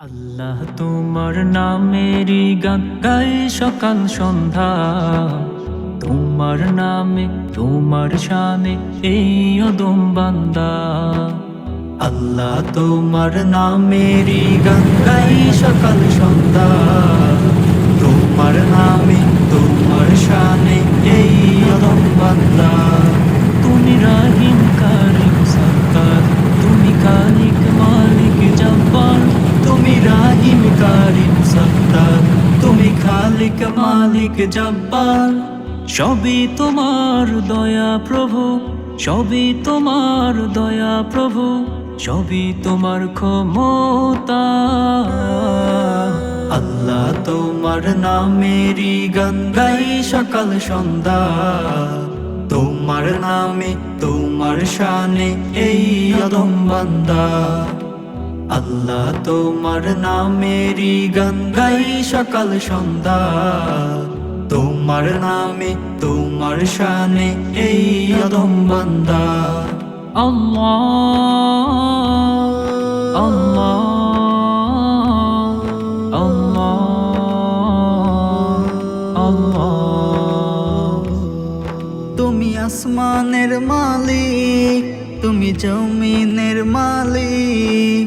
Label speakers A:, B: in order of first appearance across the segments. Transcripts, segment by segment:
A: আল্লাহ তোমার নামেরই গান সকাল সন্ধ্যা। তোমার নামে, তোমার শানে এই অদম বান্দা। আল্লাহ তোমার নামেরই গান সকাল সন্ধ্যা তোমার নামে তোমার শানে এই অদম বান্দা তুমি রাহিম কারিম সত্তার তুমি খালিক মালিক জব্বার তুমি রাহিম কারিম সত্তার তুমি খালিক মালিক জব্বার, সবই তোমার দয়া প্রভু, সবই তোমার দয়া প্রভু, সবই তোমার ক্ষমতা। আল্লাহ তোমার নামেরই গান গাই সকাল সন্ধ্যা, তোমার নামে, তোমার শানে এই আদম বান্দা। আল্লাহ তোমার নামেরই গান গাই সকাল সন্ধ্যা। তোমার নামে, তোমার শানে এই অদম বান্দা। আল্লাহ আল্লাহ
B: তুমি আসমানের মালিক, তুমি জমিনের মালিক।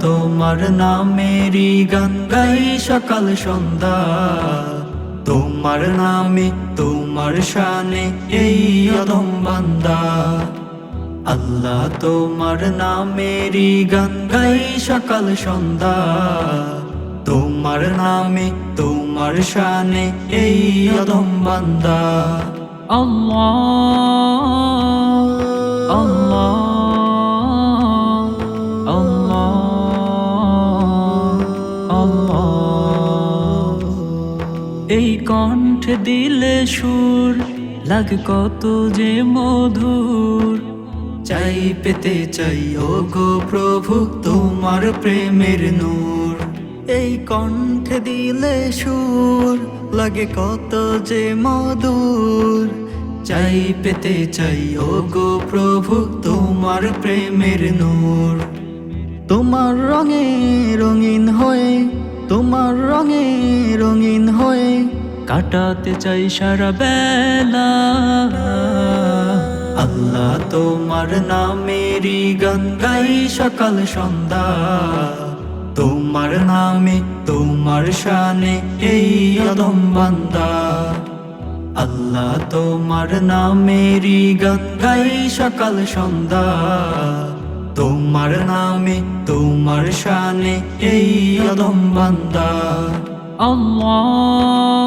A: তোমার নামেরই গান গাই সকাল সন্ধ্যা। তোমার নামে, তোমার শানে এই অদম বান্দা। আল্লাহ তোমার নামেরই গান গাই সকাল সন্ধ্যা। তোমার নামে, তোমার শানে এই অদম বান্দা। আল্লাহ আল্লাহ। কণ্ঠে দিলে সুর, লাগে কত যে মধুর। চাই পেতে চাই ও গো প্রভু, তোমার প্রেমের নূর।
B: এই কণ্ঠে দিলে সুর, লাগে কত যে মধুর।
A: চাই পেতে চাই ও গো প্রভু, তোমার প্রেমের নূর।
B: তোমার রঙে রঙিন হয়ে, তোমার রঙে
A: কাটাতে চাই সারা বেলা। আল্লাহ তোমার নামেরই গান গাই সকাল, সন্ধ্যা। তোমার নামে, তোমার শানে এই অদম বান্দা। আল্লাহ তোমার নামেরই গান গাই সকাল, সন্ধ্যা। তোমার নামে, তোমার শানে এই অদম বান্দা। আল্লাহ